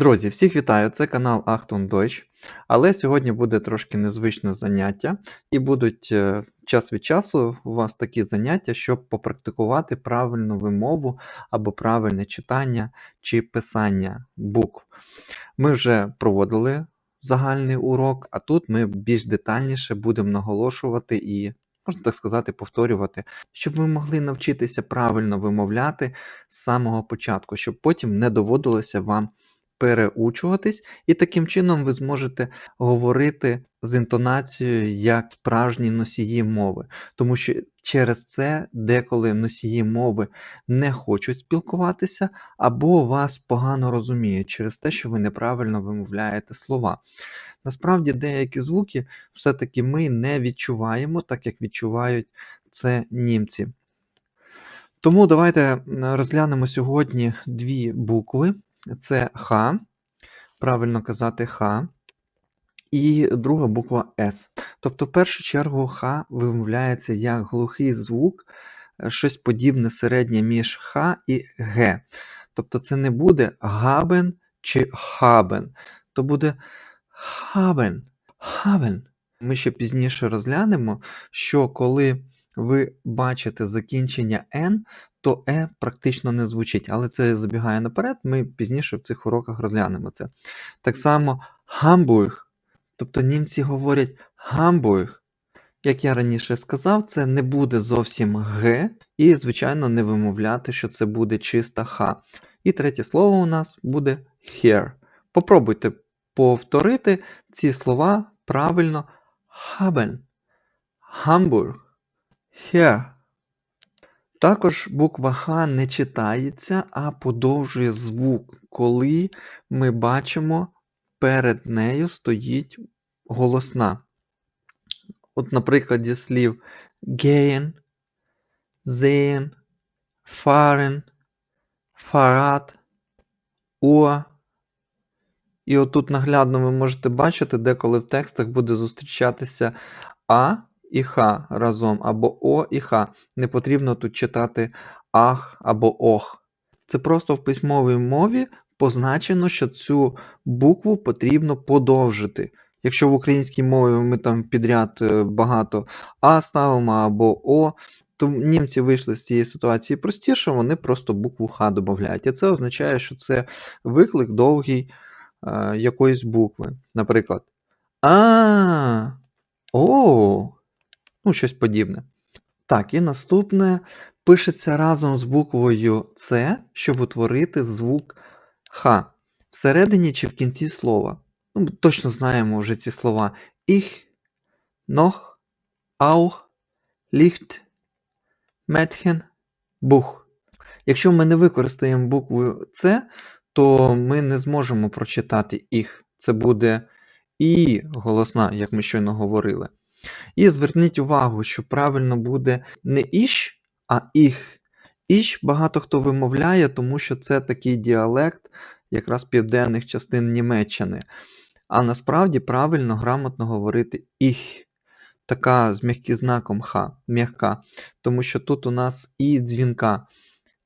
Друзі, всіх вітаю! Це канал Achtung Deutsch. Але сьогодні буде трошки незвичне заняття, і будуть е, час від часу у вас такі заняття, щоб попрактикувати правильну вимову або правильне читання чи писання букв. Ми вже проводили загальний урок, а тут ми більш детальніше будемо наголошувати і, можна так сказати, повторювати, щоб ви могли навчитися правильно вимовляти з самого початку, щоб потім не доводилося вам переучуватись, і таким чином ви зможете говорити з інтонацією як справжні носії мови. Тому що через це деколи носії мови не хочуть спілкуватися, або вас погано розуміють через те, що ви неправильно вимовляєте слова. Насправді деякі звуки все-таки ми не відчуваємо, так як відчувають це німці. Тому давайте розглянемо сьогодні дві букви. Це Х, правильно казати Х. І друга буква С. Тобто, в першу чергу, Х вимовляється як глухий звук, щось подібне середнє між Х і Г. Тобто це не буде габен чи хабен, то буде хабен. хабен. Ми ще пізніше розглянемо, що коли ви бачите закінчення N, то Е практично не звучить, але це забігає наперед, ми пізніше в цих уроках розглянемо це. Так само Hamburg, тобто німці говорять Hamburg. Як я раніше сказав, це не буде зовсім Г, і, звичайно, не вимовляти, що це буде чиста Х. І третє слово у нас буде here. Попробуйте повторити ці слова правильно haben, Hamburg, here. Також буква Х не читається, а подовжує звук, коли ми бачимо, перед нею стоїть голосна. От, на прикладі слів gehen, sehen, fahren, Fahrrad, Uhr. І отут наглядно ви можете бачити, деколи в текстах буде зустрічатися А і Х разом, або О і Х. Не потрібно тут читати ах або ох. Це просто в письмовій мові позначено, що цю букву потрібно подовжити. Якщо в українській мові ми там підряд е, багато А ставимо або О, то німці вийшли з цієї ситуації простіше, вони просто букву Х додають. І це означає, що це виклик довгий е, якоїсь букви. Наприклад, А. О. Ну, щось подібне. Так, і наступне пишеться разом з буквою С, щоб утворити звук Х. Всередині чи в кінці слова. Ну, точно знаємо вже ці слова Ich, noch, auch, Licht, Mädchen, Buch. Якщо ми не використаємо букву С, то ми не зможемо прочитати їх. Це буде І голосна, як ми щойно говорили. І зверніть увагу, що правильно буде не іш, а їх. Іш багато хто вимовляє, тому що це такий діалект якраз південних частин Німеччини. А насправді правильно грамотно говорити їх. Така з м'яким знаком Х, м'яка. Тому що тут у нас і дзвінка.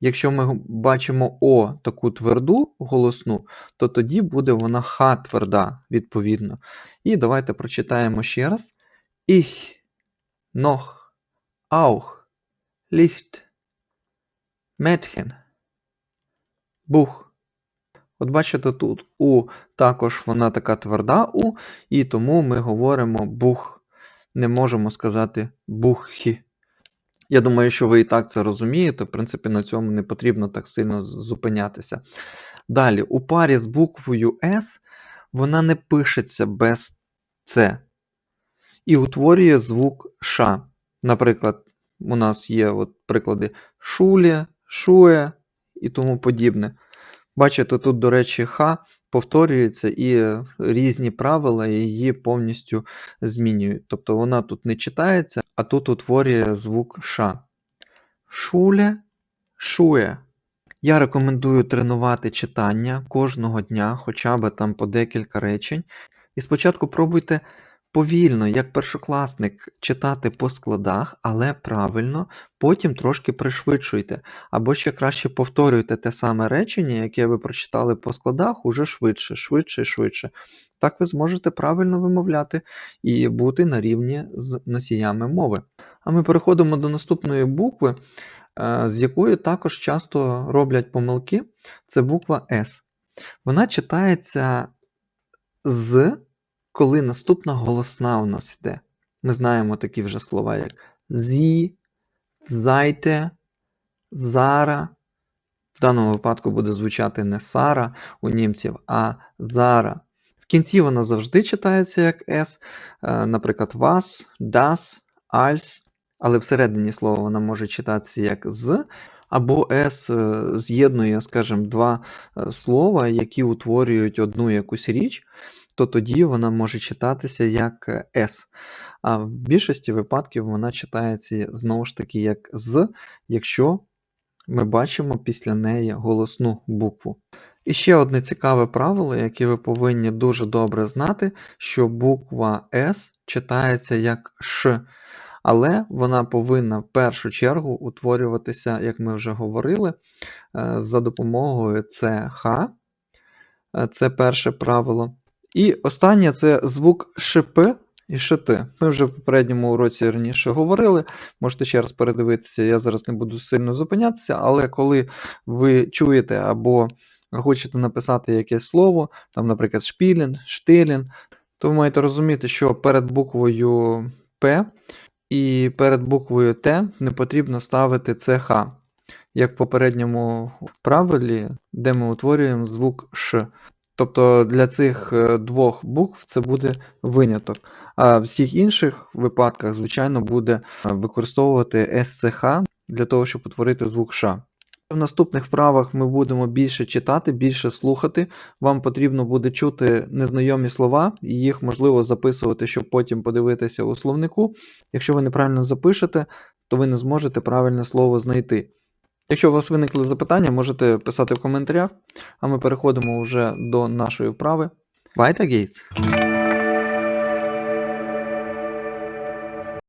Якщо ми бачимо О таку тверду голосну, то тоді буде вона Х тверда, відповідно. І давайте прочитаємо ще раз. Ich, noch, auch, Licht, Mädchen, Бух. От бачите, тут У також вона така тверда У, і тому ми говоримо бух. Не можемо сказати буххі. Я думаю, що ви і так це розумієте. В принципі, на цьому не потрібно так сильно зупинятися. Далі, у парі з буквою С вона не пишеться без С і утворює звук Ш. Наприклад, у нас є от приклади шулі, шує і тому подібне. Бачите, тут, до речі, Х повторюється і різні правила її повністю змінюють. Тобто вона тут не читається, а тут утворює звук Ш. Шуля, шує. Я рекомендую тренувати читання кожного дня, хоча б там по декілька речень. І спочатку пробуйте повільно, як першокласник, читати по складах, але правильно, потім трошки пришвидшуйте. Або ще краще повторюйте те саме речення, яке ви прочитали по складах, уже швидше, швидше швидше. Так ви зможете правильно вимовляти і бути на рівні з носіями мови. А ми переходимо до наступної букви, е, з якою також часто роблять помилки. Це буква С. Вона читається з, коли наступна голосна у нас йде. Ми знаємо такі вже слова, як зі, зайте, зара. В даному випадку буде звучати не Сара у німців, а Зара. В кінці вона завжди читається як С, е, наприклад, вас, das, als, але всередині слова вона може читатися як з, або С е, з'єднує, скажімо, два е, слова, які утворюють одну якусь річ, то тоді вона може читатися як е, С. А в більшості випадків вона читається знову ж таки як з, якщо ми бачимо після неї голосну букву. І ще одне цікаве правило, яке ви повинні дуже добре знати, що буква С читається як Ш, але вона повинна в першу чергу утворюватися, як ми вже говорили, е, за допомогою ЦХ. Е, Це перше правило. І останнє це звук ШП і ШТ. Ми вже в попередньому уроці раніше говорили. Можете ще раз передивитися, я зараз не буду сильно зупинятися, але коли ви чуєте або хочете написати якесь слово, там, наприклад, шпілін, штилін, то ви маєте розуміти, що перед буквою П і перед буквою Т не потрібно ставити ЦХ, як в попередньому правилі, де ми утворюємо звук Ш. Тобто для цих е, двох букв це буде виняток. А в всіх інших випадках, звичайно, буде е, використовувати СЦХ для того, щоб утворити звук Ш. В наступних вправах ми будемо більше читати, більше слухати. Вам потрібно буде чути незнайомі слова, і їх можливо записувати, щоб потім подивитися у словнику. Якщо ви неправильно запишете, то ви не зможете правильне слово знайти. Якщо у вас виникли запитання, можете писати в коментарях, а ми переходимо вже до нашої вправи. Weiter geht's!